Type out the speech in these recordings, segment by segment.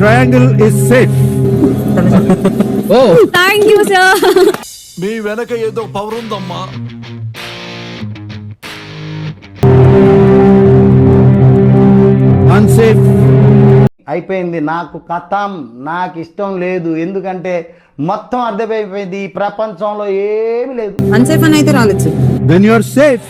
Triangle is safe thank you sir మీ వెనక ఏదో power ఉందమ్మా. అన్సేఫ్ అయిపోయింది. నాకు కథం నాకు ఇష్టం లేదు. ఎందుకంటే మొత్తం అర్థమైపోయింది. ఈ ప్రపంచంలో ఏమీ లేదు. అన్సేఫ్ అని అయితే రాలేదు then you are safe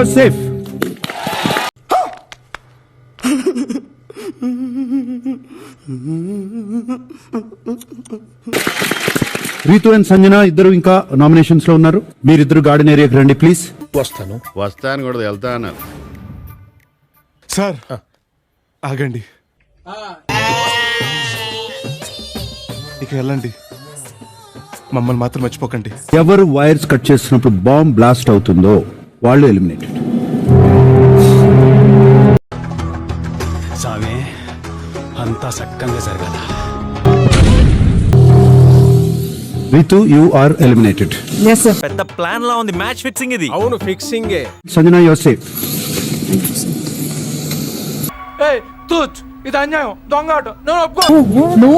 are safe Ritu and Sanjana ఇద్దరు ఇంకా నామినేషన్స్లో ఉన్నారు. మీరిద్దరు గార్డెన్ ఏరియాకి రండి ప్లీజ్ వస్తాను. వస్తాను కూడా వెళ్తా అన్నారు. సార్ ఆగండి. ఇక వెళ్ళండి. మమ్మల్ని మాత్రం మర్చిపోకండి. ఎవరు వైర్స్ కట్ చేస్తున్నప్పుడు బాంబ్ బ్లాస్ట్ అవుతుందో వాళ్ళు ఎలిమినేటెడ్. స్వామి అంతా సక్కంగా జరగాల. Ritu you are eliminated. పెద్ద ప్లాన్ లా ఉంది మ్యాచ్ ఫిక్సింగ్ ఇది. అవును ఫిక్సింగే. సంజన యు ఆర్ సేఫ్ ఇది అన్యాయం. దొంగ ఆట. నేను ఒప్పుకో నో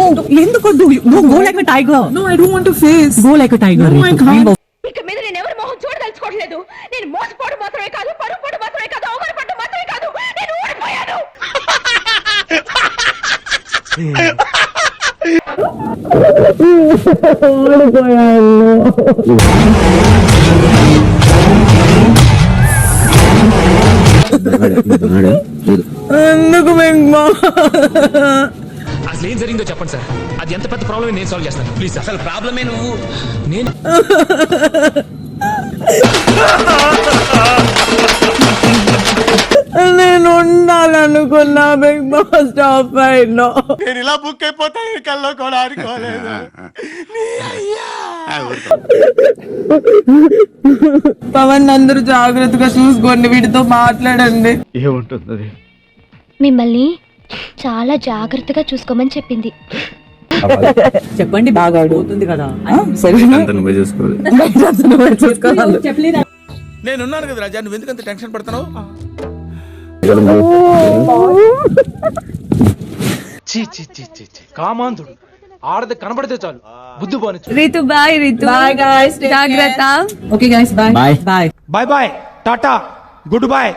ఎందుకు no go like a tiger no I don't want to face go like a tiger no I can't ఇక మీద నేను ఎవరి మొహం చూడదలుచుకోవట్లేదు నేను మోసపోవడం మాత్రమే కాదు పరుగు పోవడం మాత్రమే కాదు అవమానపడడం మాత్రమే కాదు. నేను ఊడిపోయాను. ఎందుకు మేము అసలు ఏం జరిగిందో చెప్పండి సార్. అది ఎంత పెద్ద ప్రాబ్లమ్ నేను సాల్వ్ చేస్తాను. ప్లీజ్ అసలు ప్రాబ్లమే నువ్వు? నేను ఉండాలనుకున్నా బిగ్ బాస్ టాప్ ఫైవ్లో నేను ఇలా బుక్ అయిపోతాను కల్లో కూడా ఆడుకోలేదు. పవన్ అందరూ జాగ్రత్తగా చూసుకోండి వీటితో మాట్లాడండి. మిమ్మల్ని చాలా జాగ్రత్తగా చూసుకోమని చెప్పింది. చెప్పండి బాగా అడుగుతుంది కదా. సరే. చూసుకోవాలి. నేనున్నాను కదా రాజా నువ్వు ఎందుకంత టెన్షన్ పడుతున్నావు? చీ చీ చీ చీ చీ. కామాంధుడు. ఆడది కనబడితే చాలు. బుద్ధి పోనిచ్చు Ritu bye Ritu. Bye guys జాగ్రత్త. Okay guys bye bye bye bye Tata good bye